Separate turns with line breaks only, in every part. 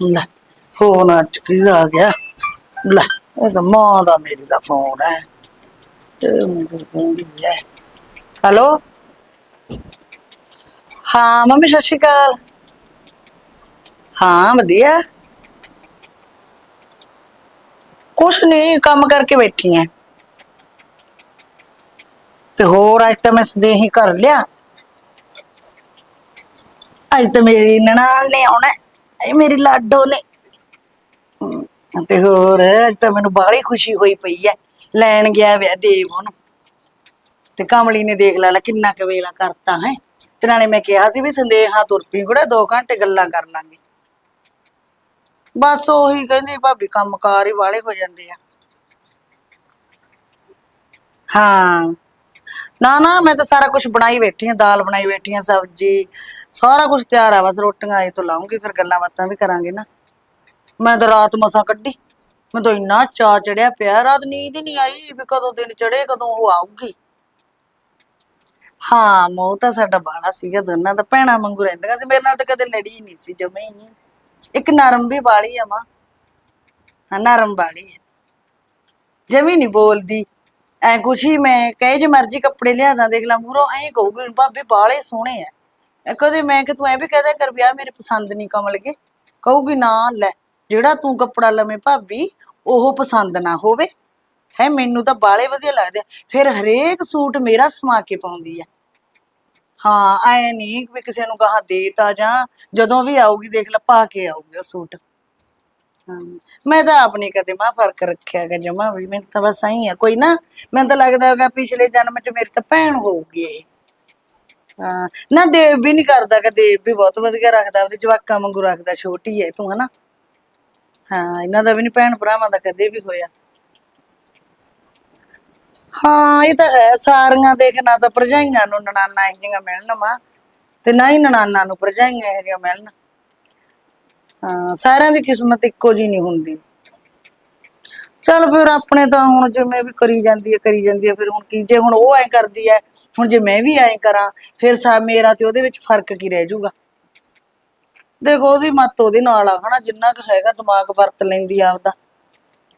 ਲੈ ਫੋਨ ਆ ਚੁੱਕੀ ਆ ਗਿਆ? ਲੈ, ਇਹ ਤਾਂ ਮਾਂ ਦਾ ਮੇਰੀ ਦਾ ਫੋਨ ਹੈ। ਤੇ ਮੈਨੂੰ ਕਹਿੰਦੀ ਹੈ ਹੈਲੋ ਹਾਂ, ਮੰਮੀ, ਸਤਿ ਸ਼੍ਰੀ ਅਕਾਲ। ਹਾਂ, ਵਧੀਆ। ਕੁਛ ਨਹੀਂ ਕੰਮ ਕਰਕੇ ਬੈਠੀ ਐ। ਤੇ ਹੋਰ ਅੱਜ ਤਾਂ ਮੈਂ ਸਦੇਹੀ ਕਰ ਲਿਆ। ਅੱਜ ਤਾਂ ਮੇਰੀ ਨਨਾਣ ਨੇ ਆਉਣਾ। ਹੈ। ਇਹ ਮੇਰੀ ਲਾਡੋ ਨੇ। ਤੇ ਹੋਰ, ਅੱਜ ਤਾਂ ਮੈਨੂੰ ਬਾਹਲੀ ਖੁਸ਼ੀ ਹੋਈ ਪਈ ਐ। ਲੈਣ ਗਿਆ ਵਿਆ ਦੇਵ ਉਹਨੂੰ। ਤੇ ਕਮਲੀ ਨੇ ਦੇਖ ਲੈ ਕਿੰਨਾ ਕੁ ਵੇਲਾ ਕਰਤਾ ਹੈ। ਤੇ ਨਾਲੇ ਮੈਂ ਕਿਹਾ ਸੀ ਵੀ ਸੰਦੇਹਾ ਤੁਰ ਪਈ ਕੁੜਾ 2 ਘੰਟੇ ਗੱਲਾਂ ਕਰ ਲਾਂਗੇ। ਬਸ ਉਹੀ ਕਹਿੰਦੀ ਭਾਬੀ ਕੰਮਕਾਰ ਹੀ ਵਾਲੇ ਹੋ ਜਾਂਦੇ ਆ। ਹਾਂ। ਨਾ ਨਾ, ਮੈਂ ਤਾਂ ਸਾਰਾ ਕੁਝ ਬਣਾਈ ਬੈਠੀ ਆ ਦਾਲ ਬਣਾਈ ਬੈਠੀ ਆ ਸਬਜ਼ੀ, ਸਾਰਾ ਕੁਝ ਤਿਆਰ ਆ, ਬਸ ਰੋਟੀਆਂ ਇਹ ਤੋਂ ਲਾਉਂਗੀ ਫਿਰ ਗੱਲਾਂ ਬਾਤਾਂ ਵੀ ਕਰਾਂਗੇ ਨਾ। ਮੈਂ ਤਾਂ ਰਾਤ ਮਸਾਂ ਕੱਢੀ, ਮੈਂ ਤਾਂ ਇੰਨਾ ਚਾ ਚੜਿਆ ਪਿਆ, ਰਾਤ ਨੀਂਦ ਹੀ ਨਹੀਂ ਆਈ ਵੀ ਕਦੋਂ ਦਿਨ ਚੜੇ ਕਦੋਂ ਉਹ ਆਊਗੀ। ਹਾਂ, ਮੋਹ ਤਾਂ ਸਾਡਾ ਬਾਲਾ ਸੀਗਾ, ਦੋਨਾਂ ਦਾ, ਭੈਣਾ ਵਾਂਗੂ ਰਹਿੰਦੀਆਂ ਸੀ, ਮੇਰੇ ਨਾਲ ਤਾਂ ਕਦੇ ਲੜੀ ਹੀ ਨਹੀਂ ਸੀ, ਜਮੇ ਹੀ ਨਹੀਂ। ਇੱਕ ਨਰਮ ਵੀ ਵਾਲੀ ਆ ਮਾਂ, ਹਾਂ, ਨਰਮ ਵਾਲੀ ਜਮੀ ਨਹੀਂ ਬੋਲਦੀ। ਐ ਕੁਛ ਹੀ ਮੈਂ ਕਹੇ ਜੇ ਮਰਜ਼ੀ ਕੱਪੜੇ ਲਿਆਦਾ ਦੇਖ ਲਾ ਮੂਰੋ ਐਂ ਕਹੂਗੀ ਭਾਬੀ ਬਾਲੇ ਸੋਹਣੇ ਆ ਐ ਕਦੇ ਮੈਂ ਕਿ ਤੂੰ ਐ ਵੀ ਕਹਦਾ ਕਰ ਵੀ ਵਿਆਹ ਮੇਰੇ ਪਸੰਦ ਨਹੀਂ ਕਮਲ ਕੇ। ਕਹੂਗੀ, ਨਾ, ਲੈ, ਜਿਹੜਾ ਤੂੰ ਕੱਪੜਾ ਲਵੇਂ ਭਾਬੀ, ਉਹ ਪਸੰਦ ਨਾ ਹੋਵੇ। ਹੈ, ਮੈਨੂੰ ਤਾਂ ਬਾਲੇ ਵਧੀਆ ਲੱਗਦੇ ਆ। ਫਿਰ ਹਰੇਕ ਸੂਟ ਮੇਰਾ ਸਮਾ ਕੇ ਪਾਉਂਦੀ ਆ ਹਾਂ, ਐ ਨਹੀਂ ਵੀ ਕਿਸੇ ਨੂੰ ਕਹਾ ਦੇਤਾ ਜਾਂ, ਜਦੋਂ ਵੀ ਆਊਗੀ, ਦੇਖ ਲੈ, ਪਾ ਕੇ ਆਊਗੀ ਉਹ ਸੂਟ। ਮੈਂ ਤਾਂ ਆਪਣੀ ਕਦੇ ਮਾ ਫ਼ਰਕ ਰੱਖਿਆ ਗਾ ਜਮਾ ਵੀ, ਮੈਨੂੰ ਤਾਂ ਬਸ ਆਈ ਆ, ਕੋਈ ਨਾ, ਮੈਨੂੰ ਤਾਂ ਲੱਗਦਾ ਹੈਗਾ ਪਿਛਲੇ ਜਨਮ ਚ ਮੇਰੀ ਤਾਂ ਭੈਣ ਹੋਊਗੀ ਇਹ। ਹਾਂ, ਨਾ ਦੇਵ ਵੀ ਨਹੀਂ ਕਰਦਾ ਕਿ ਦੇਵ ਵੀ ਬਹੁਤ ਵਧੀਆ ਰੱਖਦਾ ਉਹਦੇ ਜਵਾਕਾਂ ਵਾਂਗੂ ਰੱਖਦਾ, ਛੋਟੀ ਹੈ ਤੂੰ, ਹਨਾ। ਹਾਂ, ਇਹਨਾਂ ਦਾ ਵੀ ਨਹੀਂ ਭੈਣ ਭਰਾਵਾਂ ਦਾ ਕਦੇ ਵੀ ਹੋਇਆ। ਹਾਂ, ਇਹ ਤਾਂ ਹੈ, ਸਾਰੀਆਂ ਦੇਖਣਾ ਤਾਂ ਭਰਜਾਈਆਂ ਨੂੰ ਨਨਾਨਾ ਇਹ ਜਿਹੀਆਂ ਮਿਲਣ ਵਾ ਤੇ ਨਾ ਹੀ ਨਨਾਨਾ ਨੂੰ ਭਰਜਾਈਆਂ ਇਹ ਜਿਹੀਆਂ ਮਿਲਣ। ਹਾਂ, ਸਾਰਿਆਂ ਦੀ ਕਿਸਮਤ ਇੱਕੋ ਜੀ ਨਹੀਂ ਹੁੰਦੀ। ਚਲ ਫਿਰ ਆਪਣੇ ਤਾਂ ਹੁਣ ਜਿਵੇਂ ਵੀ ਕਰੀ ਜਾਂਦੀ ਹੈ ਕਰੀ ਜਾਂਦੀ ਹੈ ਫਿਰ ਹੁਣ ਕੀ? ਜੇ ਹੁਣ ਉਹ ਐ ਕਰਦੀ ਹੈ ਹੁਣ ਜੇ ਮੈਂ ਵੀ ਐ ਕਰਾਂ, ਫਿਰ ਸਾ ਮੇਰਾ ਤੇ ਉਹਦੇ ਵਿੱਚ ਫ਼ਰਕ ਕੀ ਰਹਿ ਜਾਊਗਾ? ਦੇਖੋ, ਉਹਦੀ ਮੱਤ ਉਹਦੇ ਨਾਲ ਆ, ਹਨਾ? ਜਿੰਨਾ ਕੁ ਹੈਗਾ ਦਿਮਾਗ ਵਰਤ ਲੈਂਦੀ ਆ ਆਪਦਾ।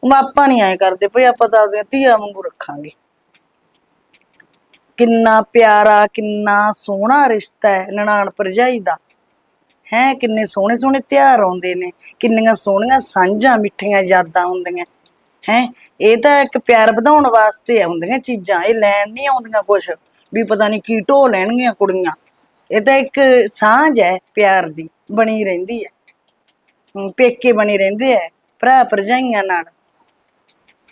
ਹੁਣ ਆਪਾਂ ਨਹੀਂ ਐ ਕਰਦੇ, ਭਈ ਆਪਾਂ ਤਾਂ ਆਪਦੀਆਂ ਧੀਆਂ ਵਾਂਗੂ ਰੱਖਾਂਗੇ। ਕਿੰਨਾ ਪਿਆਰਾ, ਕਿੰਨਾ ਸੋਹਣਾ ਰਿਸ਼ਤਾ ਹੈ ਨਨਾਣ ਭਰਜਾਈ ਦਾ। ਹੈ ਕਿੰਨੇ ਸੋਹਣੇ ਸੋਹਣੇ ਤਿਉਹਾਰ ਆਉਂਦੇ ਨੇ ਕਿੰਨੀਆਂ ਸੋਹਣੀਆਂ ਸਾਂਝਾਂ ਮਿੱਠੀਆਂ ਯਾਦਾਂ ਹੁੰਦੀਆਂ। ਹੈ ਇਹ ਤਾਂ ਇੱਕ ਪਿਆਰ ਵਧਾਉਣ ਵਾਸਤੇ ਆ ਚੀਜ਼ਾਂ ਇਹ ਲੈਣ ਨਹੀਂ ਆਉਂਦੀਆਂ ਕੁਛ ਵੀ ਪਤਾ ਨਹੀਂ ਕੀ ਢੋ ਲੈਣਗੀਆਂ ਕੁੜੀਆਂ। ਇਹ ਤਾਂ ਇੱਕ ਸਾਂਝ ਹੈ ਪਿਆਰ ਦੀ ਬਣੀ ਰਹਿੰਦੀ ਹੈ। ਹਮ, ਪੇਕੇ ਬਣੇ ਰਹਿੰਦੇ ਹੈ ਭਰਾ ਭਰਜਾਈਆਂ ਨਾਲ।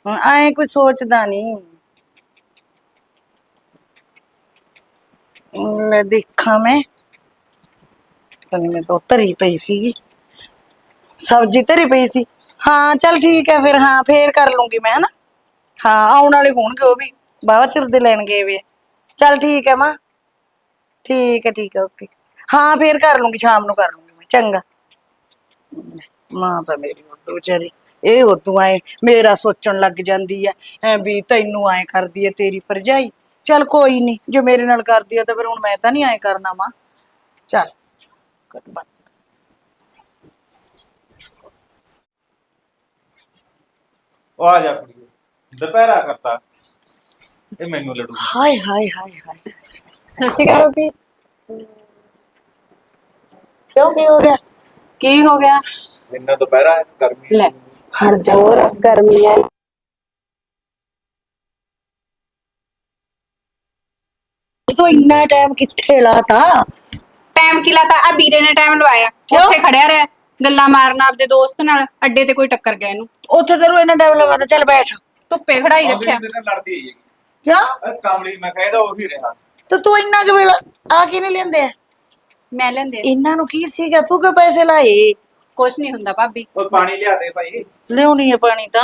ਹੁਣ ਕੋਈ ਸੋਚਦਾ ਨਹੀਂ। ਦੇਖਾਂ ਮੈਂ। ਮੈਂ ਤਾਂ ਧਰੀ ਪਈ ਸੀ ਸਬਜ਼ੀ ਧਰੀ ਪਈ ਸੀ। ਹਾਂ, ਚਲ ਠੀਕ ਹੈ ਫਿਰ, ਹਾਂ, ਫੇਰ ਕਰ ਲੂੰਗੀ ਮੈਂ, ਹਨਾ? ਹਾਂ, ਆਉਣ ਵਾਲੇ ਹੋਣਗੇ ਉਹ ਵੀ ਬਾਵਾ ਚਿਰ ਦੇ ਲੈਣ ਗਏ ਵੇ। ਚਲ ਠੀਕ ਹੈ ਮਾਂ। ਠੀਕ ਹੈ ਠੀਕ ਹੈ, ਓਕੇ। ਹਾਂ, ਫੇਰ ਕਰ ਲੂੰਗੀ, ਸ਼ਾਮ ਨੂੰ ਕਰ ਲੂੰਗੀ ਮੈਂ, ਚੰਗਾ। ਮਾਂ ਤਾਂ ਮੇਰੀ ਉਦੋਂ ਵਿਚਾਰੀ, ਇਹ ਉਦੋਂ ਆਏ, ਮੇਰਾ ਸੋਚਣ ਲੱਗ ਜਾਂਦੀ ਐ ਐ ਵੀ ਤੈਨੂੰ ਐ ਕਰਦੀ ਐ ਤੇਰੀ ਭਰਜਾਈ। ਚੱਲ ਕੋਈ ਨਹੀਂ ਜੋ ਮੇਰੇ ਨਾਲ ਕਰਦੀ ਐ ਤਾਂ ਫਿਰ ਹੁਣ ਮੈਂ ਤਾਂ ਨਹੀਂ ਐ ਕਰਨਾ ਮਾਂ। ਚੱਲ। ਕੱਟ ਬਾਤ
ਉਹ ਆ ਜਾ ਕੁੜੀਏ। ਦੁਪਹਿਰਾ ਕਰਤਾ। ਇਹ ਮੈਨੂੰ ਲੜੂ
ਹਾਏ ਹਾਏ ਹਾਏ ਹਾਏ।
ਸਤਿ ਸ਼੍ਰੀ ਅਕਾਲ ਭਾਬੀ
ਕਿਉਂ ਕੀ ਹੋ ਗਿਆ?
ਕੀ ਹੋ ਗਿਆ?
ਇੰਨਾ ਦੁਪਹਿਰਾ ਹੈ, ਗਰਮੀ
ਲੈ
ਹਟ ਜਾ।
ਹੋਰ ਗਰਮੀ ਹੈ।
ਤੂੰ ਇੰਨਾ ਟਾਈਮ ਕਿੱਥੇ ਲਾਤਾ?
ਟਾਈਮ ਕੀ ਲਾਤਾ ਆ ਵੀਰੇ ਨੇ ਟਾਈਮ ਲਵਾਇਆ।
ਕਿਉਂ?
ਉੱਥੇ ਖੜਿਆ ਰਿਹਾ ਗੱਲਾਂ ਮਾਰਨ ਆਪਦੇ ਦੋਸਤ ਨਾਲ ਅੱਡੇ ਤੇ ਕੋਈ ਟੱਕਰ ਗਿਆ ਇਹਨੂੰ।
ਉੱਥੇ ਤੈਨੂੰ ਇੰਨਾ ਟਾਈਮ ਲਗਾਤਾ ਚੱਲ ਬੈਠ।
ਧੁੱਪੇ ਖੜਾਈ ਰੱਖਿਆ।
ਮੇਰੇ ਨਾਲ ਲੜਦੀ ਹੈ
ਕਿਉਂ?
ਇਹ ਕਾਮਲੀ ਮੈਂ ਕਹਿੰਦਾ ਉਹ ਹੀ ਰਿਹਾ।
ਤੇ ਤੂੰ ਇੰਨਾ ਕਿ ਵੇਲਾ ਆ ਕੀ ਨਹੀਂ ਲੈਂਦੇ?
ਮੈਂ ਲੈਂਦੇ
ਇਹਨਾਂ ਨੂੰ ਕੀ ਸੀਗਾ? ਤੂੰ ਕਿ ਪੈਸੇ ਲਾਏ?
ਕੁਛ ਨਹੀਂ ਹੁੰਦਾ ਭਾਬੀ।
ਉਹ ਪਾਣੀ ਲਿਆ ਦੇ ਭਾਈ।
ਲਿਆਉਣੀ ਹੈ ਪਾਣੀ ਤਾਂ।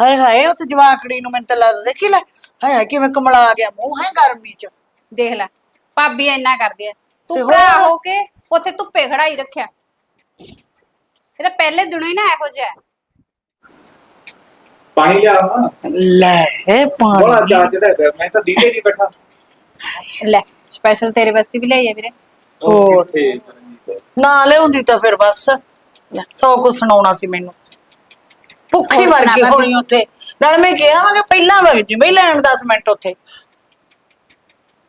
ਹਾਏ ਹਾਏ ਉੱਥੇ ਜਵਾਕੜੀ ਨੂੰ ਮੈਨੂੰ ਤਾਂ ਲੱਗਦਾ ਦੇਖੀ ਲੈ? ਹਾਏ ਹਾਏ ਕਿਵੇਂ ਕਮਲਾ ਆ ਗਿਆ ਮੂੰਹ ਹੈ ਗਰਮੀ ਚ।
ਦੇਖ ਲੈ ਭਾਬੀ ਇੰਨਾ ਕਰਦੀ ਐ
ਤੇ?
ਭਰਾ ਹੋ ਕੇ ਉੱਥੇ ਧੁੱਪੇ ਖੜਾਈ ਰੱਖਿਆ ਇਹ ਤਾਂ ਪਹਿਲੇ ਦਿਨੋਂ ਹੀ ਨਾ ਇਹੋ ਜਿਹਾ ਹੈ।
ਪਾਣੀ ਲਿਆ ਨਾ
ਲੈ
ਬੜਾ
ਪਾਣੀ
ਚਾਹ ਚੜਿਆ ਪਿਆ ਮੈਂ ਤਾਂ ਦੀਦੇ ਨਹੀਂ ਬੈਠਾ
ਲੈ ਸਪੈਸ਼ਲ ਤੇਰੇ ਵਾਸਤੇ ਵੀ ਲਿਆਈ ਆ ਵੀਰੇ
ਹੋਰ।
ਕਿੱਥੇ?
ਨਾ ਲਿਆਉਂਦੀ ਤਾਂ ਫਿਰ ਬਸ ਲੈ, ਸੌ ਕੁ ਸੁਣਾਉਣਾ ਸੀ ਮੈਨੂੰ ਭੁੱਖੀ
ਹੋਰ
ਮਰ
ਸੁਣਾ
ਗਈ
ਭਾਬੀ।
ਹੋਣੀ ਉੱਥੇ ਨਾਲ ਮੈਂ ਕਿਹਾ ਕਿ ਪਹਿਲਾਂ ਵਗ ਜੀ ਮੈਂ ਲੈਣ 10 ਮਿੰਟ ਉੱਥੇ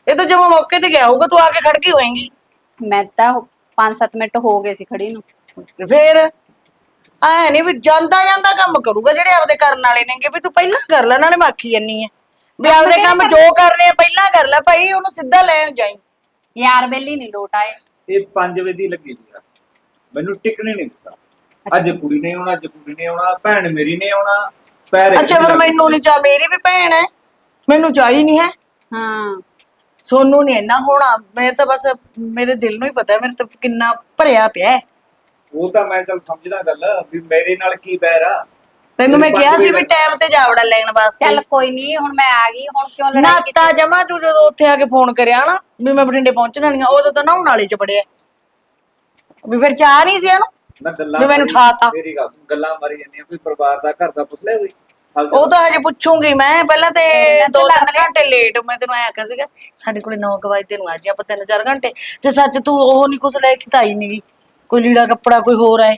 ਇਹ ਤਾਂ ਜਦੋਂ ਮੌਕੇ ਤੇ ਗਿਆ ਹੋਊਗਾ ਤੂੰ ਆ ਕੇ ਖੜ ਗਈ ਹੋਏਂਗੀ।
ਮੈਂ ਤਾਂ 5-7 ਮਿੰਟ ਹੋ ਗਏ ਸੀ ਖੜੀ ਨੂੰ।
ਤੇ ਫੇਰ ਐ ਨਹੀਂ ਵੀ ਜਾਂਦਾ ਜਾਂਦਾ ਕੰਮ ਕਰੂਗਾ ਜਿਹੜੇ ਆਪਦੇ ਕਰਨ ਵਾਲੇ ਨੇਗੇ ਵੀ ਤੂੰ ਪਹਿਲਾਂ ਕਰ ਲੈ ਨਾਲੇ ਮਾਖੀ ਜੰਨੀ ਐ ਵੀ ਆਪਦੇ ਕੰਮ ਜੋ ਕਰਨੇ ਆ ਪਹਿਲਾਂ ਕਰ ਲੈ ਭਾਈ ਉਹਨੂੰ ਸਿੱਧਾ ਲੈਣ ਜਾਈ।
ਯਾਰ ਬੇਲੀ ਨਹੀਂ ਲੋਟ ਆਏ।
ਇਹ 5 ਵਜੇ ਦੀ ਲੱਗੀ ਆ ਮੈਨੂੰ ਟਿਕਣੇ ਨਹੀਂ ਦਿੱਤਾ। ਅੱਜ ਕੁੜੀ ਨੇ ਆਉਣਾ ਅੱਜ ਕੁੜੀ ਨੇ ਆਉਣਾ ਭੈਣ ਮੇਰੀ ਨੇ ਆਉਣਾ ਪੈਰ
ਅੱਛਾ ਫਿਰ ਮੈਨੂੰ ਨਹੀਂ ਚਾ ਮੇਰੀ ਵੀ ਭੈਣ ਹੈ ਮੈਨੂੰ ਚਾਹੀ ਨਹੀਂ ਹੈ।
ਹਾਂ।
ਸੋਨੂੰ ਨਹੀਂ ਇੰਨਾ ਹੋਣਾ। ਮੈਂ ਤਾਂ ਬਸ ਮੇਰੇ ਦਿਲ ਨੂੰ ਹੀ ਪਤਾ ਹੈ ਮੇਰੇ ਤਾਂ ਕਿੰਨਾ ਭਰਿਆ ਪਿਆ ਹੈ।
ਉਹ ਤਾਂ ਮੈਂ ਚੱਲ ਸਮਝਦਾ ਗੱਲ ਵੀ ਮੇਰੇ ਨਾਲ ਕੀ ਬੈਰ ਆ।
ਤੈਨੂੰ ਮੈਂ ਕਿਹਾ ਸੀ ਵੀ ਟਾਈਮ ਤੇ ਜਾਵੜਾ ਲੈਣ ਵਾਸਤੇ।
ਚੱਲ ਕੋਈ ਨਹੀਂ ਹੁਣ ਮੈਂ ਆ ਗਈ ਹੁਣ ਕਿਉਂ ਲੜਾਈ
ਨਾਤਾ
ਕੀਤੀ?
ਜਮਾ ਤੂੰ ਜਦੋਂ ਉੱਥੇ ਆ ਕੇ ਫੋਨ ਕਰਿਆ ਨਾ ਵੀ ਮੈਂ ਬਠਿੰਡੇ ਪਹੁੰਚਣ ਵਾਲੀ ਆ ਉਦੋਂ ਤਾਂ ਨਹਾਉਣ ਵਾਲੇ ਚ ਬੜਿਆ ਵੀ ਫਿਰ ਚਾਹ ਨਹੀਂ ਸੀ ਇਹਨੂੰ?
ਨਾ ਗੱਲਾਂ
ਵੀ ਮੈਨੂੰ
ਮਾਰੀ-
ਠਾਤਾ।
ਮੇਰੀ ਗੱਲ ਸੁਣ ਗੱਲਾਂ ਮਾਰੀ ਜਾਂਦੀਆਂ ਕੋਈ ਪਰਿਵਾਰ ਦਾ ਘਰ ਦਾ ਪੁੱਛ ਲੈ ਕੋਈ?
ਉਹ ਤਾਂ ਹਜੇ ਪੁੱਛੂਗੀ ਮੈਂ ਪਹਿਲਾਂ ਤੇ ਦੋ ਤਿੰਨ। ਘੰਟੇ ਲੇਟ ਮੈਂ ਤੈਨੂੰ ਆਇਆ ਕਿਹਾ ਸੀਗਾ ਸਾਡੇ ਕੋਲੇ 9 ਵਜੇ ਤੈਨੂੰ ਆ ਜੀ ਆਪਾਂ ਤਿੰਨ ਚਾਰ ਘੰਟੇ ਤੇ ਸੱਚ ਤੂੰ ਉਹ ਨਹੀਂ ਕੁਛ ਲੈ ਕੇ ਤਾਂ ਆਈ ਨਹੀਂ ਕੋਈ ਲੀੜਾ ਕੱਪੜਾ ਕੋਈ ਹੋਰ ਆਏ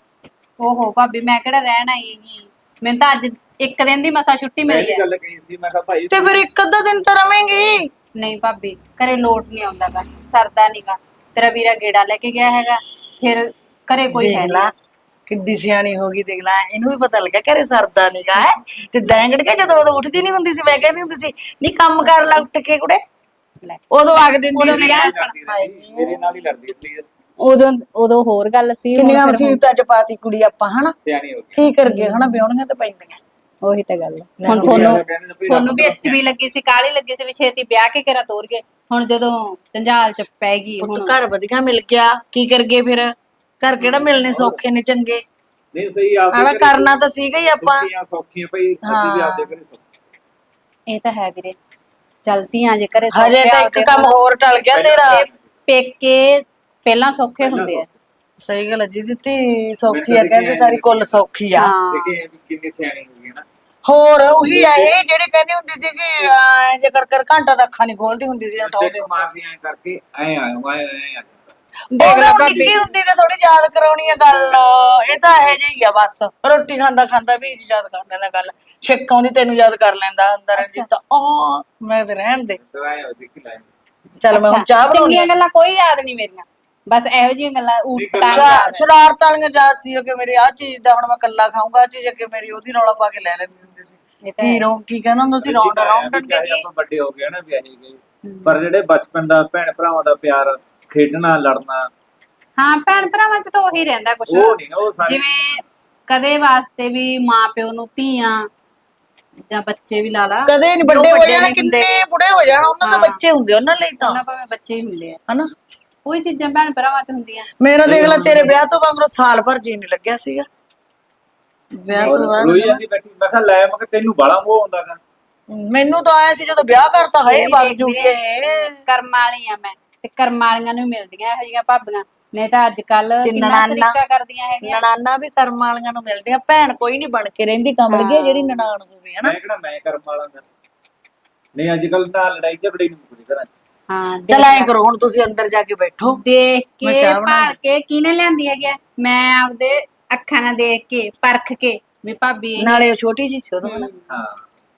ਓਹੋ ਭਾਬੀ ਮੈਂ ਕਿਹੜਾ ਰਹਿਣ ਆਈ ਹੈਗੀ? ਮੈਨੂੰ ਤਾਂ ਅੱਜ ਇੱਕ ਦਿਨ ਦੀ ਮਸਾ ਛੁੱਟੀ
ਮੈਂ
ਮਿਲੀ ਹੈ
ਗੱਲ ਕਹੀ ਸੀ ਮੈਂ ਕਿਹਾ ਭਾਈ
ਤੇ ਫਿਰ ਇੱਕ ਅੱਧਾ ਦਿਨ ਤਾਂ ਰਵੇਂਗੀ।
ਨਹੀਂ ਭਾਬੀ ਘਰੇ ਲੋਟ ਨਹੀਂ ਆਉਂਦਾਗਾ ਸਰਦਾ ਨੀਗਾ ਤੇਰਾ ਵੀਰਾ ਗੇੜਾ ਲੈ ਕੇ ਗਿਆ ਹੈਗਾ ਫਿਰ ਘਰੇ ਕੋਈ ਹੈ
ਦੇਖ
ਨਹੀਂ
ਕਿੱਡੀ ਸਿਆਣੀ ਹੋ ਗਈ ਦੇਖ ਲੈ ਇਹਨੂੰ ਵੀ ਪਤਾ ਲੱਗਿਆ ਘਰੇ ਸਰਦਾ ਨੀਗਾ ਹੈ। ਤੇ ਡੈਂਗੜ ਕੇ ਜਦੋਂ ਉਦੋਂ ਉੱਠਦੀ ਨਹੀਂ ਹੁੰਦੀ ਸੀ ਮੈਂ ਕਹਿੰਦੀ ਹੁੰਦੀ ਸੀ ਨਹੀਂ ਕੰਮ ਕਰ ਲੈ ਉੱਠ ਕੇ ਕੁੜੇ। ਉਦੋਂ ਆਖ ਦਿੰਦੀ ਸੀ
ਮੇਰੀ
ਨਾਲ ਹੀ ਲੜਦੀ ਸੀ
ਉਦੋਂ ਉਦੋਂ ਹੋਰ ਗੱਲ ਸੀ
ਕਿੰਨੀਆਂ ਮੁਸੀਬਤਾਂ ਚ ਪਾਤੀ ਕੁੜੀ ਆਪਾਂ ਹਨਾ?
ਸਿਆਣੀ ਹੋ ਗਈ।
ਕੀ ਕਰ ਗਏ ਹਨਾ ਵਿਆਹਣੀਆਂ ਤਾਂ ਪੈਂਦੀਆਂ।
ਉਹੀ ਤਾਂ ਗੱਲ। ਹੁਣ ਤੁਹਾਨੂੰ ਤੁਹਾਨੂੰ ਵੀ ਅੱਛੀ ਵੀ ਲੱਗੀ ਸੀ ਕਾਲੀ ਲੱਗੀ ਸੀ ਵੀ ਛੇਤੀ ਵਿਆਹ ਕੇ ਕਰਾ ਤੋਰ ਗਏ ਹੁਣ ਜਦੋਂ ਜੰਜਾਲ ਚ ਪੈ ਗਈ ਹੁਣ
ਘਰ ਵਧੀਆ ਮਿਲ ਗਿਆ ਕੀ ਕਰ ਗਏ ਫਿਰ? ਘਰ ਕਿਹੜਾ ਮਿਲਨੇ ਸੌਖੇ ਨੇ ਚੰਗੇ।
ਨਹੀਂ ਸਹੀ ਆਪ
ਹਨਾ ਕਰਨਾ ਤਾਂ ਸੀਗਾ ਹੀ ਆਪਾਂ।
ਸੁੱਖੀਆਂ ਸੌਖੀਆਂ ਭਈ ਅਸੀਂ ਵੀ ਆਪਦੇ ਘਰੇ ਸੌਖੇ
ਇਹ ਤਾਂ ਹੈ ਵੀਰੇ। ਚਲਤੀਆਂ ਜੇ ਘਰੇ
ਹਜੇ ਤਾਂ ਇੱਕ
ਆਪਦੇ
ਕੰਮ। ਹੋਰ ਟਲ ਗਿਆ ਤੇਰਾ।
ਪੇਕੇ ਪਹਿਲਾਂ ਸੌਖੇ ਹੁੰਦੇ ਆ।
ਸਹੀ ਗੱਲ ਹੈ ਜੀ ਦਿੱਤੀ ਸੌਖੀ ਆ ਕਹਿੰਦੇ ਸਾਰੀ ਕੁੱਲ ਸੌਖੀ ਆ।
ਹਾਂ।
ਦੇਖੇ ਵੀ ਕਿੰਨੀ ਸਿਆਣੀ ਹੋ ਗਈ ਨਾ।
ਹੋਰ ਉਹੀ ਆ ਇਹ ਜਿਹੜੇ ਕਹਿੰਦੇ ਹੁੰਦੀ ਸੀ ਕਿ ਅਹ, ਜੇ ਕਰ ਕਰ ਘੰਟਾ ਤਾਂ ਅੱਖਾਂ ਨਹੀਂ ਖੋਲਦੀ ਹੁੰਦੀ ਸੀ ਉਠਾਉਂਦੇ
ਸਿੱਖ ਮਾਸੀ ਐ ਕਰਕੇ ਐ ਆਇਆ ਆਇਆ ਆਇਆ
ਦੇਖ ਲੈ ਨਿੱਕੀ ਹੁੰਦੀ ਤੇ ਥੋੜੀ ਯਾਦ ਕਰਾਉਣੀ ਆ ਗੱਲ। ਇਹ ਤਾਂ ਇਹੋ ਜਿਹੀ ਆ ਬਸ। ਰੋਟੀ ਖਾਂਦਾ ਖਾਂਦਾ ਵੀ ਯਾਦ ਕਰ ਲੈਂਦਾ ਗੱਲ। ਛਿੱਕ ਆਉਂਦੀ ਤੈਨੂੰ ਯਾਦ ਕਰ ਲੈਂਦਾ ਅੰਦਰ ਜਿੱਦਾਂ ਆ ਮੈਂ ਤੇ ਰਹਿਣ ਦੇ।
ਤਾਂ ਆਇਆ ਹੋ ਸਿੱਖ ਲੈ
ਚੱਲ ਮੈਂ ਹੁਣ ਚਾਹ ਬਣਾਉਣੀ
ਚੰਗੀਆਂ ਗੱਲਾਂ ਕੋਈ ਯਾਦ ਨਹੀਂ ਮੇਰੀਆਂ। ਬਸ ਇਹੋ ਜਿਹੀਆਂ ਗੱਲਾਂ ਊਟ
ਠੀਕ ਹੈ।
ਪਟਾਂਗ
ਅੱਛਾ
ਯਾਦ। ਆ।
ਸ਼ਰਾਰਤਾਂ ਵਾਲੀਆਂ ਯਾਦ ਸੀ ਕਿ ਮੇਰੀ ਆ ਚੀਜ਼ ਦਾ ਹੁਣ ਮੈਂ ਕੱਲਾ ਖਾਊਂਗਾ ਆ ਚੀਜ਼ ਅੱਗੇ ਮੇਰੀ ਉਹਦੀ ਰੌਲਾ ਪਾ ਕੇ ਲੈ ਲੈਂਦੀ ਹੁੰਦੀ ਸੀ।
ਇਹ ਤਾਂ
ਕੀ ਰੋ ਕੀ ਕਹਿੰਦਾ ਹੁੰਦਾ ਸੀ? ਰੌਂਡ ਰੌਂਡ
ਚਾਹੇ ਆਪਾਂ ਵੱਡੇ ਹੋ ਗਏ ਨਾ ਵਿਆਹੇ ਗਏ ਪਰ ਜਿਹੜੇ ਬਚਪਨ ਦਾ ਭੈਣ ਭਰਾਵਾਂ ਦਾ ਪਿਆਰ ਖੇਡਣਾ ਲੜਨਾ।
ਹਾਂ ਭੈਣ ਭਰਾਵਾਂ ਚ ਤਾਂ ਉਹੀ ਰਹਿੰਦਾ ਕੁਛ।
ਉਹ ਨਹੀਂ ਉਹ ਸਾਰੇ
ਜਿਵੇਂ ਕਦੇ ਵਾਸਤੇ ਵੀ ਮਾਂ ਪਿਓ ਨੂੰ ਧੀਆਂ ਜਾਂ ਬੱਚੇ ਵੀ ਲਾ ਲਾ
ਕਦੇ ਨਹੀਂ
ਜੋ
ਵੱਡੇ ਹੋ ਜਾਣਾ
ਨਹੀਂ
ਕਿੰਨੇ। ਬੁੜੇ ਹੋ ਜਾਣਾ ਉਹਨਾਂ ਦੇ
ਹਾਂ।
ਬੱਚੇ ਹੁੰਦੇ ਉਹਨਾਂ ਲਈ ਤਾਂ।
ਉਹਨਾਂ ਭਾਵੇਂ ਬੱਚੇ ਹੀ ਹੁੰਦੇ ਆ।
ਹਨਾ?
ਉਹੀ ਚੀਜ਼ਾਂ ਭੈਣ ਭਰਾਵਾਂ ਚ ਹੁੰਦੀਆਂ।
ਮੇਰਾ ਦੇਖ ਲੈ ਤੇਰੇ ਵਿਆਹ ਤੋਂ ਮਗਰੋਂ ਸਾਲ ਭਰ ਜੀ ਨਹੀਂ ਲੱਗਿਆ ਸੀਗਾ। ਵਿਆਹ ਤੋਂ ਬਾਅਦ
ਰੋਈ ਜਾਂਦੀ ਬੈਠੀ ਮੈਂ ਕਿਹਾ ਲੈ ਮੈਂ ਕਿਹਾ ਤੈਨੂੰ ਬਾਲਾ ਮੋਹ ਆਉਂਦਾਗਾ
ਮੈਨੂੰ ਤਾਂ ਆਇਆ ਸੀ ਜਦੋਂ ਵਿਆਹ ਕਰਤਾ ਹਏ
ਮੇਰੀ
ਜੂਗੀ
ਕਰਮ ਵਾਲੀਆਂ ਮੈਂ। ਤੇ ਕਰਮ ਵਾਲੀਆਂ ਨੂੰ ਮਿਲਦੀਆਂ ਇਹੋ ਜਿਹੀਆਂ ਭਾਬੀਆਂ। ਨਹੀਂ ਤਾਂ ਅੱਜ ਕੱਲ
ਤੇ
ਕਿੰਨਾ
ਨਨਾਣਾ।
ਸਰੀਕਾ ਕਰਦੀਆਂ ਹੈਗੀਆਂ।
ਨਨਾਨਾ ਵੀ ਕਰਮ ਵਾਲੀਆਂ ਨੂੰ ਮਿਲਦੀਆਂ। ਭੈਣ ਕੋਈ ਨਹੀਂ ਬਣ ਕੇ ਰਹਿੰਦੀ ਕਮਲ ਗਈ ਜਿਹੜੀ ਨਨਾਣ ਹੋਵੇ ਹਨਾ?
ਮੈਂ ਕਿਹੜਾ ਮੈਂ ਕਰਮ ਵਾਲਾ ਗਾ। ਨਹੀਂ ਅੱਜ ਕੱਲ ਨਾ ਲੜਾਈ ਝਗੜੇ ਨਹੀਂ ਮੁੱਕਦੀ ਕਰਾਂ
ਹਾਂ
ਚਲ ਐਂ ਕਰੋ ਹੁਣ ਤੁਸੀਂ ਅੰਦਰ ਜਾ ਕੇ ਬੈਠੋ।
ਦੇਖ
ਮੈਂ
ਕੇ
ਚਾਹ ਬਣਾ
ਭਾਲ ਕੇ ਕਿਹਨੇ ਲਿਆਂਦੀ ਹੈਗੀ ਆ? ਮੈਂ ਆਪਦੇ ਅੱਖਾਂ ਨਾਲ ਦੇਖ ਕੇ ਪਰਖ ਕੇ ਵੀ ਭਾਬੀ
ਨਾਲੇ ਉਹ ਛੋਟੀ ਜੀ ਸੀ
ਹਾਂ।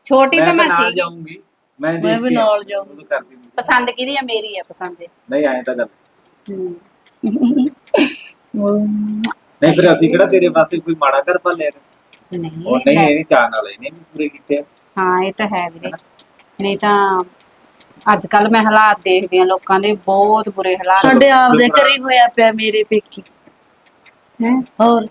ਛੋਟੀ ਤਾਂ ਮੈਂ
ਨਾਲ
ਸੀਗੀ।
ਜਾਊਂਗੀ। ਮੈਂ
ਮੈਂ
ਦੇਖ
ਵੀ
ਕੇ
ਨਾਲ
ਆਊਂਗੀ,
ਜਾਊਂਗੀ।
ਉਦੋਂ ਕਰਦੀ ਹੁੰਦੀ।
ਪਸੰਦ ਕਿਹਦੀ ਆ ਮੇਰੀ ਆ ਪਸੰਦ ਇਹ।
ਨਹੀਂ ਆਏ ਤਾਂ ਗੱਲ ਨਹੀਂ ਫਿਰ ਅਸੀਂ ਕਿਹੜਾ ਤੇਰੇ ਵਾਸਤੇ ਕੋਈ ਮਾੜਾ ਘਰ ਪਾਲਿਆ ਗਾ? ਉਹ
ਨਹੀਂ
ਨਹੀਂ
ਹੈ।
ਇਹ ਨਹੀਂ ਚਾਹਨ ਵਾਲੇ ਨੇ ਵੀ ਪੂਰੇ ਕੀਤੇ ਆ।
ਹਾਂ ਇਹ ਤਾਂ ਹੈ ਵੀਰੇ ਨਹੀਂ ਤਾਂ ਅੱਜ ਕੱਲ ਮੈਂ ਹਾਲਾਤ ਦੇਖਦੀ ਆ ਲੋਕਾਂ ਦੇ ਬਹੁਤ ਬੁਰੇ ਹਾਲਾਤ
ਸਾਡੇ ਆਪ ਦੇ ਘਰੇ ਹੀ ਹੋਇਆ ਪਿਆ ਮੇਰੇ ਪੇਕੀ
ਹੈ
ਹੋਰ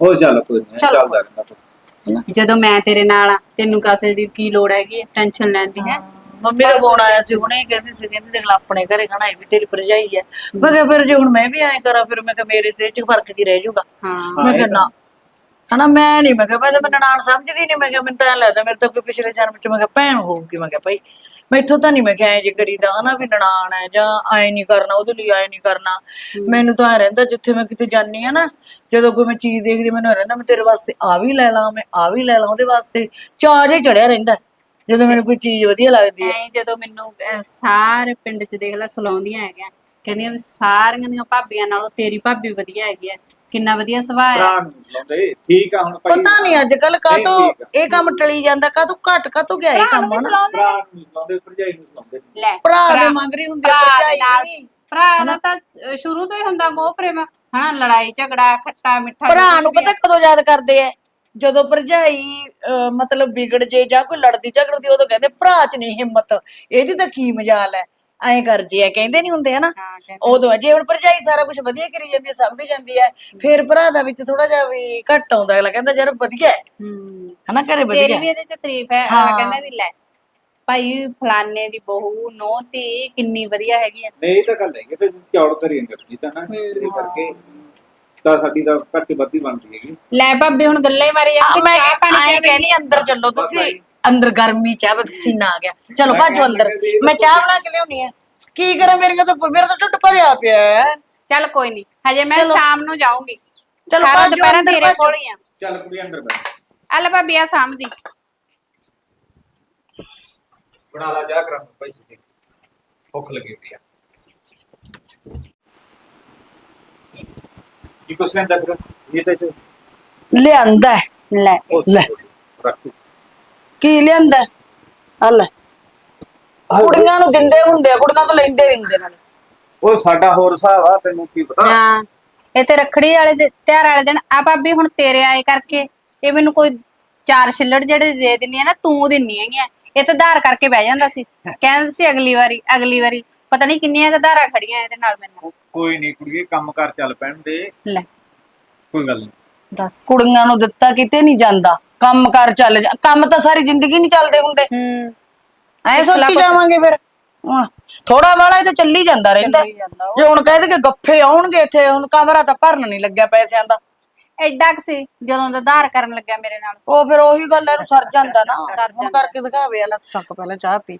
ਉਹ ਚੱਲ ਕੋਈ ਨਹੀਂ
ਚਲੋ।
ਚੱਲਦਾ ਰਹਿੰਦਾ ਕੁਛ।
ਜਦੋਂ ਮੈਂ ਤੇਰੇ ਨਾਲ ਆ ਤੈਨੂੰ ਕਾਸੇ ਦੀ ਕੀ ਲੋੜ ਹੈਗੀ ਟੈਨਸ਼ਨ ਲੈਣ ਦੀ ਹੈ
ਮੰਮੀ ਦਾ ਫੋਨ ਆਇਆ ਸੀ ਹੁਣੇ ਕਹਿੰਦੀ ਸੀ ਕਹਿੰਦੀ ਦੇਖ ਲੈ ਆਪਣੇ ਘਰੇ ਖਾਣਾ ਇਹ ਵੀ ਤੇਰੀ ਭਰਜਾਈ ਹੈ। ਮੈਂ ਕਿਹਾ ਫਿਰ ਜੇ ਹੁਣ ਮੈਂ ਵੀ ਐਂ ਕਰਾਂ ਫਿਰ ਮੈਂ ਕਿਹਾ ਮੇਰੇ ਤੇ ਚ ਫ਼ਰਕ ਕੀ ਰਹਿ ਜਾਊਗਾ?
ਹਾਂ।
ਮੈਂ ਕਿਹਾ ਨਾ। ਹਨਾ ਮੈਂ ਨਹੀਂ ਮੈਂ ਕਿਹਾ ਮੈਂ ਤਾਂ ਮੈਂ ਨਨਾਣ ਸਮਝਦੀ ਨਹੀਂ ਮੈਂ ਕਿਹਾ ਮੈਨੂੰ ਤਾਂ ਐਂ ਲੱਗਦਾ ਮੇਰੇ ਤੋਂ ਕੋਈ ਪਿਛਲੇ ਜਨਮ ਚ ਮੈਂ ਕਿਹਾ ਭੈਣ ਹੋਊਗੀ ਮੈਂ ਕਿਹਾ ਭਾਈ। ਮੈਥੋਂ ਤਾਂ ਨਹੀਂ ਮੈਂ ਕਿਹਾ ਐ ਜੇ ਕਰੀਦਾ ਹਨਾ ਵੀ ਨਨਾਣ ਹੈ ਜਾਂ ਐ ਨਹੀਂ ਕਰਨਾ ਉਹਦੇ ਲਈ ਐ ਨਹੀਂ ਕਰਨਾ। ਮੈਨੂੰ ਤਾਂ ਐ ਰਹਿੰਦਾ ਜਿੱਥੇ ਮੈਂ ਕਿਤੇ ਜਾਨੀ ਆ ਨਾ ਜਦੋਂ ਕੋਈ ਮੈਂ ਚੀਜ਼ ਦੇਖਦੀ ਮੈਨੂੰ ਐਂ ਰਹਿੰਦਾ ਮੈਂ ਤੇਰੇ ਵਾਸਤੇ ਆ ਵੀ ਲੈ ਲਾਂ ਮੈਂ ਆ ਵੀ ਲੈ ਲਾਂ ਉਹਦੇ ਵਾਸਤੇ। ਚਾਅ ਜਿਹਾ ਚੜਿਆ ਰਹਿੰਦਾ। ਜਦੋਂ ਮੈਨੂੰ ਕੋਈ ਚੀਜ਼ ਵਧੀਆ ਲੱਗਦੀ ਹੈ।
ਐਂ ਜਦੋਂ ਮੈਨੂੰ ਅਹ, ਸਾਰੇ ਪਿੰਡ 'ਚ ਦੇਖ ਲੈ ਸਲਾਉਂਦੀਆਂ ਹੈਗੀਆਂ। ਕਹਿੰਦੀਆਂ ਵੀ ਸਾਰੀਆਂ ਦੀਆਂ ਭਾਬੀਆਂ ਨਾਲੋਂ ਤੇਰੀ ਭਾਬੀ ਵਧੀਆ ਹੈਗੀ ਹੈ। ਕਿੰਨਾ ਵਧੀਆ ਸੁਭਾਅ ਆ
ਭਰਾ ਨੂੰ ਸਲਾਉਂਦੇ। ਠੀਕ ਆ ਹੁਣ ਭਾਈ
ਪਤਾ ਨਹੀਂ ਅੱਜ ਕੱਲ
ਨਹੀਂ,
ਕਾਤੋਂ
ਠੀਕ ਆ।
ਇਹ ਕੰਮ ਟਲੀ ਜਾਂਦਾ ਕਾਤੋਂ ਘਟ ਕਾਤੋਂ ਗਿਆ ਇਹ ਕੰਮ ਹਨਾ?
ਭਰਾ ਨੂੰ ਨਹੀਂ ਸਲਾਉਂਦੇ ਭਰਜਾਈ ਨੂੰ ਸਲਾਉਂਦੇ। ਨੇ।
ਲੈ
ਭਰਾ ਦੇ ਮੰਗਰੀ ਹੁੰਦੀ ਆ
ਭਰਾ ਦੇ
ਭਰਜਾਈ
ਨਾਲ
ਦੀ।
ਭਰਾ ਦਾ ਤਾਂ ਅਹ, ਸ਼ੁਰੂ ਤੋਂ ਹੀ ਹੁੰਦਾ ਮੋਹ ਪ੍ਰੇਮ ਹਨਾ ਲੜਾਈ ਝਗੜਾ ਖੱਟਾ ਮਿੱਠਾ
ਭਰਾ ਨੂੰ ਪਤਾ ਕਦੋਂ ਯਾਦ ਕਰਦੇ ਐ ਜਦੋਂ ਭਰਜਾਈ ਅਹ, ਮਤਲਬ ਵਿਗੜ ਜੇ ਜਾਂ ਕੋਈ ਲੜਦੀ ਝਗੜਦੀ ਉਦੋਂ ਕਹਿੰਦੇ ਭਰਾ 'ਚ ਨਹੀਂ ਹਿੰਮਤ ਇਹਦੀ ਤਾਂ ਕੀ ਮਜਾਲ ਐ ਐਂ ਕਰ ਜੇ ਐ ਕਹਿੰਦੇ ਨਹੀਂ ਹੁੰਦੇ ਹਨਾ?
ਹਾਂ ਕਹਿੰਦੇ
ਉਦੋਂ ਜੇ ਹੁਣ ਭਰਜਾਈ ਸਾਰਾ ਕੁਝ ਵਧੀਆ ਕਰੀ ਜਾਂਦੀ ਐ ਸਮਝੀ ਜਾਂਦੀ ਐ ਫਿਰ ਭਰਾ ਦਾ ਵਿੱਚ ਥੋੜਾ ਜਿਹਾ ਵੀ ਘੱਟ ਆਉਂਦਾ ਅਗਲਾ ਕਹਿੰਦਾ ਯਾਰ ਵਧੀਆ ਹੈ।
ਹੂੰ।
ਹਨਾ ਘਰੇ
ਤੇਰੀ
ਵਧੀਆ
ਵੀ ਇਹਦੇ ਚ ਤਾਰੀਫ ਹੈ
ਹਾਂ।
ਅਗਲਾ ਕਹਿੰਦਾ ਵੀ ਲੈ ਭਾਈ ਫਲਾਨੇ ਦੀ ਬਹੂ ਨੋ ਧੀ ਕਿੰਨੀ ਵਧੀਆ ਹੈਗੀ ਆ।
ਨਹੀਂ ਇਹ ਤਾਂ ਗੱਲ ਹੈ ਕਿ ਤੇ ਚੌੜ ਧਰੀ ਅੰਦਰ ਜੀ ਤਾਂ ਨਾ
ਹੂੰ,
ਇਹ ਕਰਕੇ ਤਾਂ ਸਾਡੀ ਤਾਂ ਘੱਟ ਵੱਧੀ ਬਣਦੀ ਹੈਗੀ।
ਲੈ ਭਾਬੀ ਹੁਣ ਗੱਲਾਂ ਹੀ ਮਾਰੀ
ਆ,
ਜਾਂਦੀ
ਮੈਂ
ਚਾਹ ਪਾਣੀ
ਆਏ
ਪਿਆ
ਕਹਿੰਦੀ ਅੰਦਰ ਚੱਲੋ ਤੁਸੀਂ। ਅੰਦਰ ਗਰਮੀ ਚਾਹ ਪਸੀਨਾ ਆ ਗਿਆ। ਚਲੋ ਭਾਜੋ ਅੰਦਰ। ਮੈਂ ਚਾਹ ਬਣਾ ਕੇ ਲਿਆਉਣੀ ਆ। ਕੀ ਕਰਾਂ ਮੇਰੀਆਂ ਤਾਂ ਮੇਰਾ ਤਾਂ ਢਿੱਡ ਭਰਿਆ ਪਿਆ ਹੈ।
ਚੱਲ ਕੋਈ ਨਹੀਂ ਹਜੇ ਮੈਂ। ਸ਼ਾਮ ਨੂੰ ਜਾਊਂਗੀ।
ਚਲੋ
ਸਾਰਾ
ਭਾਜੋ
ਦੁਪਹਿਰ
ਅੰਦਰ
ਤੇਰੇ
ਭਾਜੋ।
ਕੋਲ ਹੀ ਆ।
ਚੱਲ ਕੁੜੀ ਅੰਦਰ ਬੈਠ।
ਆ ਲੈ ਭਾਬੀ ਆ ਸਾਹਮਦੀ
ਬਣਾ ਲਾ ਜਾ ਕਰਾਂ। ਭਾਈ ਜੀ ਭੁੱਖ ਲੱਗੀ ਪਈ ਆ। ਕੀ ਕੁਛ ਲੈਂਦਾ ਫਿਰ ਇਹ ਤਾਂ ਜੋ
ਲਿਆਂਦਾ ਹੈ।
ਲੈ
ਲੈ।
ਰੱਖ
ਕੀ ਲਿਆਂਦਾ ਆ ਲੈ ਕੁੜੀਆਂ ਨੂੰ ਦਿੰਦੇ ਹੁੰਦੇ ਆ ਕੁੜੀਆਂ ਤੋਂ ਲੈਂਦੇ ਨਹੀਂ ਹੁੰਦੇ ਨਾਲ
ਉਹ ਸਾਡਾ ਹੋਰ ਹਿਸਾਬ ਆ ਤੈਨੂੰ ਕੀ ਪਤਾ
ਹਾਂ ਇਹ ਤੇ ਰੱਖੜੀ ਵਾਲੇ ਦੇ ਤਿਉਹਾਰ ਵਾਲੇ ਦਿਨ ਆ ਭਾਬੀ ਹੁਣ ਤੇਰੇ ਆਏ ਕਰਕੇ ਇਹ ਮੈਨੂੰ ਕੋਈ ਚਾਰ ਛਿੱਲੜ ਜਿਹੜੇ ਦੇ ਦਿੰਨੀ ਆ ਨਾ ਤੂੰ ਦਿੰਨੀ ਹੈਗੀਆਂ ਇਹ ਤਾਂ ਧਾਰ ਕਰਕੇ ਬਹਿ ਜਾਂਦਾ ਸੀ ਕਹਿੰਦਾ ਸੀ ਅਗਲੀ ਵਾਰੀ ਅਗਲੀ ਵਾਰੀ ਪਤਾ ਨਹੀਂ ਕਿੰਨੀਆਂ ਕੁ ਧਾਰਾਂ ਖੜੀਆਂ ਇਹਦੇ ਨਾਲ ਮੈਨੂੰ
ਕੋਈ ਨਹੀਂ ਕੁੜੀਏ ਕੰਮ ਕਰ ਚੱਲ ਪੈਣ ਦੇ।
ਲੈ।
ਕੋਈ ਗੱਲ ਨਹੀਂ
ਦੱਸ।
ਕੁੜੀਆਂ ਨੂੰ ਦਿੱਤਾ ਕਿਤੇ ਨਹੀਂ ਜਾਂਦਾ। ਕੰਮ ਕਰ ਚੱਲ ਜਾ ਕੰਮ ਤਾਂ ਸਾਰੀ ਜ਼ਿੰਦਗੀ ਨਹੀਂ ਚੱਲਦੇ ਹੁੰਦੇ।
ਹੂੰ।
ਐ ਸੋਚੀ ਜਾਵਾਂਗੇ ਫਿਰ। ਥੋੜਾ ਵਾਲਾ ਇਹ ਤਾਂ ਚੱਲੀ ਜਾਂਦਾ ਰਹਿੰਦਾ।
ਚੱਲੀ ਜਾਂਦਾ ਉਹ।
ਜੇ ਹੁਣ ਕਹਿੰਦੇ ਕਿ ਗੱਫੇ ਆਉਣਗੇ ਇੱਥੇ ਹੁਣ ਕਮਰਾ ਤਾਂ ਭਰਨ ਨਹੀਂ ਲੱਗਿਆ ਪੈਸਿਆਂ ਦਾ।
ਐਡਾ ਕੁ ਸੀ ਜਦੋਂ ਦਾ ਧਾਰ ਕਰਨ ਲੱਗਿਆ ਮੇਰੇ ਨਾਲ।
ਉਹ ਫਿਰ ਉਹੀ ਗੱਲ ਇਹਨੂੰ ਸਰ ਜਾਂਦਾ ਨਾ। ਹੁਣ। ਕਰਕੇ ਦਿਖਾਵੇ ਵਾਲਾ ਸੱਕ ਪਹਿਲਾਂ ਚਾਹ ਪੀ।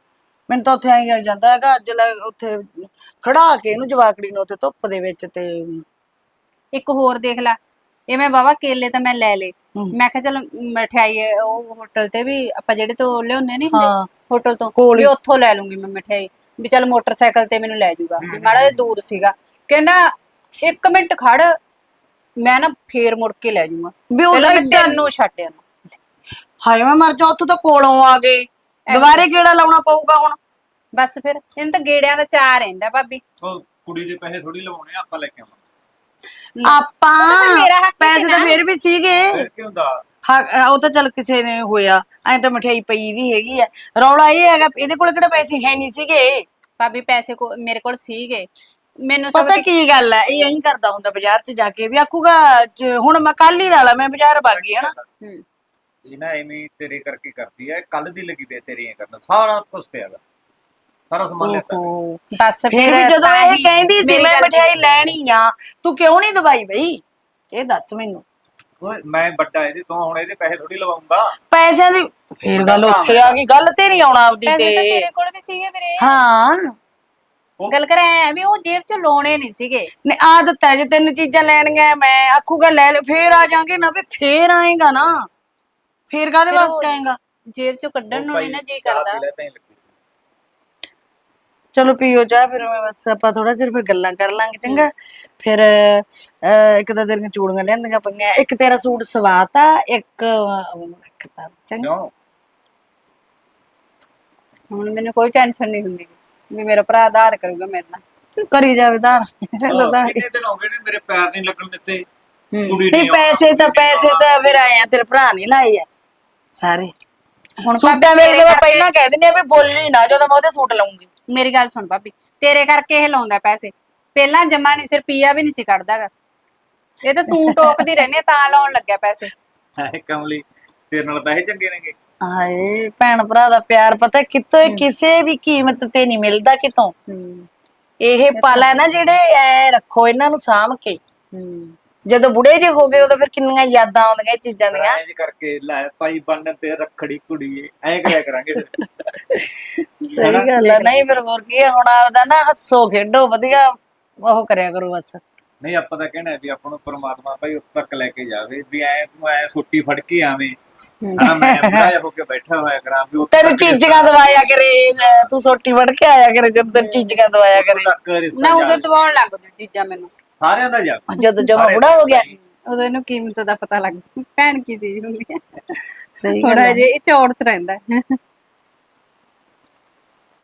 ਮੈਨੂੰ ਤਾਂ ਉੱਥੇ ਆਈ ਆ ਜਾਂਦਾ ਹੈਗਾ ਅੱਜ ਲੈ ਉੱਥੇ ਖੜਾ ਕੇ ਇਹਨੂੰ ਜਵਾਕੜੀ ਨੂੰ ਉੱਥੇ ਧੁੱਪ ਦੇ ਵਿੱਚ ਤੇ
ਇੱਕ ਹੋਰ ਦੇਖ ਲੈ ਇਹ ਮੈਂ ਬਾਬਾ ਕੇਲੇ ਤਾਂ ਮੈਂ ਲੈ ਲੇ। ਮੈਂ ਕਿਹਾ ਚਲ ਮਠਿਆਈ ਉਹ ਹੋਟਲ ਤੇ ਵੀ ਆਪਾਂ ਜਿਹੜੇ ਤੋਂ ਲਿਆਉਂਦੇ ਨਹੀਂ
ਹਾਂ।
ਹੋਟਲ ਤੋਂ ਵੀ। ਉੱਥੋਂ ਲੈ ਲੂੰਗੀ ਮੈਂ ਮਠਿਆਈ। ਵੀ ਚੱਲ ਮੋਟਰਸਾਈਕਲ ਤੇ ਮੈਨੂੰ ਲੈ ਜਾਊਗਾ। ਮਾੜਾ ਜਿਹਾ ਦੂਰ ਸੀਗਾ। ਕਹਿੰਦਾ ਇੱਕ ਮਿੰਟ ਖੜ ਮੈਂ ਨਾ ਫੇਰ ਮੁੜ ਕੇ ਲੈ ਜਾਊਂਗਾ।
ਵੀ ਉਹ
ਪਹਿਲਾਂ ਮੈਂ
ਏਦਾਂ-
ਤੈਨੂੰ ਛੱਡਿਆ
ਹਾਏ ਮੈਂ ਮਰ ਜਾ ਉੱਥੋਂ ਤਾਂ ਕੋਲੋਂ ਆ ਗਏ। ਦੁਬਾਰੇ ਕਿਹੜਾ ਲਾਉਣਾ ਪਊਗਾ ਹੁਣ?
ਬਸ ਫਿਰ ਇਹਨੂੰ ਤਾਂ ਗੇੜਿਆਂ ਦਾ ਚਾਹ ਰਹਿੰਦਾ ਭਾਬੀ।
ਉਹ ਕੁੜੀ ਦੇ ਪੈਸੇ ਥੋੜੀ ਲਵਾਉਣੇ ਆ, ਆਪਾਂ ਲੈ ਕੇ ਆਵਾਂਗੇ।
ਤਾਂ
ਆਪਾਂ
ਮੇਰਾ ਹੱਕ ਹੀ
ਪੈਸੇ ਤਾਂ
ਨਾ।
ਫਿਰ ਵੀ ਸੀਗੇ।
ਫਿਰ ਕੀ ਹੁੰਦਾ?
ਹਾਂ ਉਹ ਤਾਂ ਚੱਲ ਕਿਸੇ ਨੇ ਹੋਇਆ ਐਂ ਤਾਂ ਮਠਿਆਈ ਪਈ ਵੀ ਹੈਗੀ ਆ। ਰੌਲਾ ਇਹ ਹੈਗਾ ਇਹਦੇ ਕੋਲ ਕਿਹੜਾ ਪੈਸੇ ਹੈ ਨਹੀਂ ਸੀਗੇ?
ਭਾਬੀ ਪੈਸੇ ਕੋ ਮੇਰੇ ਕੋਲ ਸੀਗੇ। ਮੈਨੂੰ
ਪਤਾ ਕੀ ਗੱਲ ਹੈ ਇਹ ਐਂ ਕਰਦਾ ਹੁੰਦਾ ਬਾਜ਼ਾਰ 'ਚ ਜਾ ਕੇ ਵੀ ਆਖੂਗਾ ਜ- ਹੁਣ ਮੈਂ ਕੱਲ ਹੀ ਲਾ ਲਾ ਮੈਂ ਬਾਜ਼ਾਰ ਵਗ ਗਈ ਹਨਾ?
ਹੂੰ।
ਇਹ ਨਾ ਐਵੇਂ ਹੀ ਤੇਰੇ ਕਰਕੇ ਕਰਦੀ ਐ ਕੱਲ ਦੀ ਲੱਗੀ ਪਈ ਤੇਰੀਆਂ ਕਰਨ ਸਾਰਾ ਕੁਝ ਪਿਆਗਾ ਸਾਰਾ ਸਮਾਨ ਲਿਆ
ਓਹੋ
ਬਸ
ਫਿਰ ਜਦੋਂ
ਤਾਂ
ਇਹ
ਹੀ
ਕਹਿੰਦੀ ਸੀ
ਮੇਰੀ
ਮੈਂ
ਗੱਲ
ਮਠਿਆਈ ਲੈਣੀ ਆ ਤੂੰ ਕਿਉਂ ਨਹੀਂ ਦਵਾਈ ਬਈ? ਇਹ ਦੱਸ ਮੈਨੂੰ।
ਓਏ ਮੈਂ ਵੱਡਾ ਇਹਦੇ ਤੋਂ ਹੁਣ ਇਹਦੇ ਪੈਸੇ ਥੋੜੀ ਲਵਾਉਂਗਾ।
ਪੈਸਿਆਂ ਦੀ ਫੇਰ ਗੱਲ ਉੱਥੇ ਆ ਗਈ ਗੱਲ ਤੇ ਨਹੀਂ ਆਉਣਾ ਆਪਦੀ
ਪੈਸੇ ਤਾਂ
ਤੇ।
ਤੇਰੇ ਕੋਲ ਵੀ ਸੀਗੇ ਵੀਰੇ।
ਹਾਂ।
ਗੱਲ ਕਰ ਐ ਵੀ ਉਹ ਜੇਬ ਚ ਲਾਉਣੇ ਨਹੀਂ ਸੀਗੇ।
ਨੇ ਆਦਤ ਹੈ ਜੇ ਤਿੰਨ ਚੀਜ਼ਾਂ ਲੈਣੀਆਂ ਮੈਂ ਆਖੂਗਾ ਲੈ ਲੈ ਫੇਰ ਆ ਜਾਾਂਗੇ ਨਾ ਵੀ ਫੇਰ ਆਏਗਾ ਨਾ। ਫੇਰ ਕਾਦੇ ਵਾਸਤੇ ਆਏਗਾ?
ਜੇਬ ਚੋਂ ਕੱਢਣ ਨੂੰ ਨਹੀਂ ਨਾ ਜੀ ਕਰਦਾ।
ਚਲੋ ਪੀਓ ਚਾਹ ਫਿਰ ਮੈਂ ਬਸ ਆਪਾਂ ਥੋੜਾ ਚਿਰ ਫਿਰ ਗੱਲਾਂ ਕਰ ਲਾਂਗੇ ਚੰਗਾ? ਫਿਰ ਇੱਕ ਤਾਂ ਤੇਰੀਆਂ ਚੂੜੀਆਂ ਲਿਆਂਦੀਆਂ ਪਈਆਂ ਇੱਕ ਤੇਰਾ ਸੂਟ ਸਵਾਤਾ ਇੱਕ ਇੱਕ ਤਾਂ ਚੰਗਾ।
ਹੁਣ ਮੈਨੂੰ ਕੋਈ ਟੈਨਸ਼ਨ ਨਹੀਂ ਹੁੰਦੀ ਵੀ ਮੇਰਾ ਭਰਾ ਆਧਾਰ ਕਰੂਗਾ ਮੇਰੇ ਨਾਲ।
ਕਰੀ ਜਾਵੇਦਾਰ
ਆਹ, ਕਿੰਨੇ ਦਿਨ ਹੋ ਗਏ ਨੇ ਮੇਰੇ ਪੈਰ ਨਹੀਂ ਲੱਗਣ ਦਿੱਤੇ?
ਨਹੀਂ ਪੈਸੇ ਤਾਂ ਪੈਸੇ ਤਾਂ ਫਿਰ ਆਏ ਆ ਤੇਰੇ ਭਰਾ ਨਹੀਂ ਲਾਏ ਆ। ਸਾਰੇ।
ਹੁਣ
ਸੂਟਾਂ ਵੇਲੇ ਮੈਂ
ਕਰਕੇ-
ਪਹਿਲਾਂ ਕਹਿ ਦਿੰਦੀ ਆ ਵੀ ਬੋਲੀ ਨਾ ਜਦੋਂ ਮੈਂ ਉਹਦੇ ਸੂਟ ਲਾਉਂਗੀ
ਮੇਰੀ ਗੱਲ ਸੁਣ ਭਾਬੀ ਤੇਰੇ ਕਰਕੇ ਇਹ ਲਾਉਂਦਾ ਪੈਸੇ। ਪਹਿਲਾਂ ਜਮਾ ਨਹੀਂ ਸੀ ਰੁਪਈਆ ਵੀ ਨਹੀਂ ਸੀ ਕੱਢਦਾਗਾ। ਇਹ ਤਾਂ ਤੂੰ ਟੋਕਦੀ ਰਹਿੰਦੀ ਆ, ਤਾਂ ਲਾਉਣ ਲੱਗਿਆ ਪੈਸੇ।
ਹਾਏ ਕਮਲੀ ਤੇਰੇ ਨਾਲ ਪੈਸੇ ਚੰਗੇ ਨੇਗੇ।
ਹਾਏ ਭੈਣ ਭਰਾ ਦਾ ਪਿਆਰ ਪਤਾ ਕਿਤੋਂ ਕਿਸੇ ਵੀ ਕੀਮਤ ਤੇ ਨਹੀਂ ਮਿਲਦਾ ਕਿਤੋਂ।
ਹੂੰ।
ਇਹ ਪਲ ਹੈ ਨਾ ਜਿਹੜੇ ਐ ਰੱਖੋ ਇਹਨਾਂ ਨੂੰ ਸਾਂਭ ਕੇ।
ਹੂੰ।
ਜਦੋਂ ਬੁੜੇ ਜੇ ਹੋ ਗਏ ਉਦੋਂ ਫਿਰ ਕਿੰਨੀਆਂ ਯਾਦਾਂ ਆਉਂਦੀਆਂ ਇਹ ਚੀਜ਼ਾਂ ਦੀਆਂ।
ਐਂ ਕਰਕੇ ਲੈ ਭਾਈ ਬੰਨ ਤੇ ਰੱਖੜੀ ਕੁੜੀਏ ਐਂ ਕਰਿਆ ਕਰਾਂਗੇ ਫਿਰ।
ਸਹੀ ਗੱਲ ਹੈ ਨਹੀਂ ਫਿਰ ਹੋਰ ਕੀ ਹੈ ਹੁਣ ਆਪਦਾ ਨਾ ਹੱਸੋ ਖੇਡੋ ਵਧੀਆ ਉਹ ਕਰਿਆ ਕਰੋ ਬਸ।
ਨਹੀਂ ਆਪਾਂ ਤਾਂ ਕਹਿਣਾ ਵੀ ਆਪਾਂ ਨੂੰ ਪ੍ਰਮਾਤਮਾ ਭਾਈ ਤੱਕ ਲੈ ਕੇ ਜਾਵੇ ਵੀ ਐ ਤੂੰ ਐ ਸੋਟੀ ਫੜ ਕੇ ਆਵੇਂ। ਹਨਾ ਮੈਂ ਬੁਢਾ ਹੋ ਕੇ ਬੈਠਾ ਹੋਇਆ ਕਰਾਂ ਵੀ ਉੱਥੇ
ਤੈਨੂੰ ਚੀਜ਼ਾਂ ਦਵਾਇਆ ਕਰੇ ਅਹ ਤੂੰ ਸੋਟੀ ਵੜ ਕੇ ਆਇਆ ਕਰੇ ਜਦੋਂ ਤੈਨੂੰ ਚੀਜ਼ਾਂ ਦਵਾਇਆ ਕਰੇ।
ਤੱਕ ਰਿਸ਼ਤਾ
ਨਾ ਉਦੋਂ। ਦਵਾਉਣ ਲੱਗ ਜੂ ਚੀਜ਼ਾਂ ਮੈਨੂੰ।
ਸਾਰਿਆਂ ਦਾ ਜਾ
ਜਦੋਂ ਜਮਾ ਬੁੜਾ ਹੋ ਗਿਆ।
ਉਦੋਂ ਇਹਨੂੰ ਕੀਮਤ ਦਾ ਪਤਾ ਲੱਗ ਜੂ ਭੈਣ ਕੀ ਚੀਜ਼ ਹੁੰਦੀ ਹੈ?
ਸਹੀ ਗੱਲ
ਥੋੜਾ ਜਿਹਾ ਇਹ ਚੌੜ ਚ ਰਹਿੰਦਾ ਹੈ।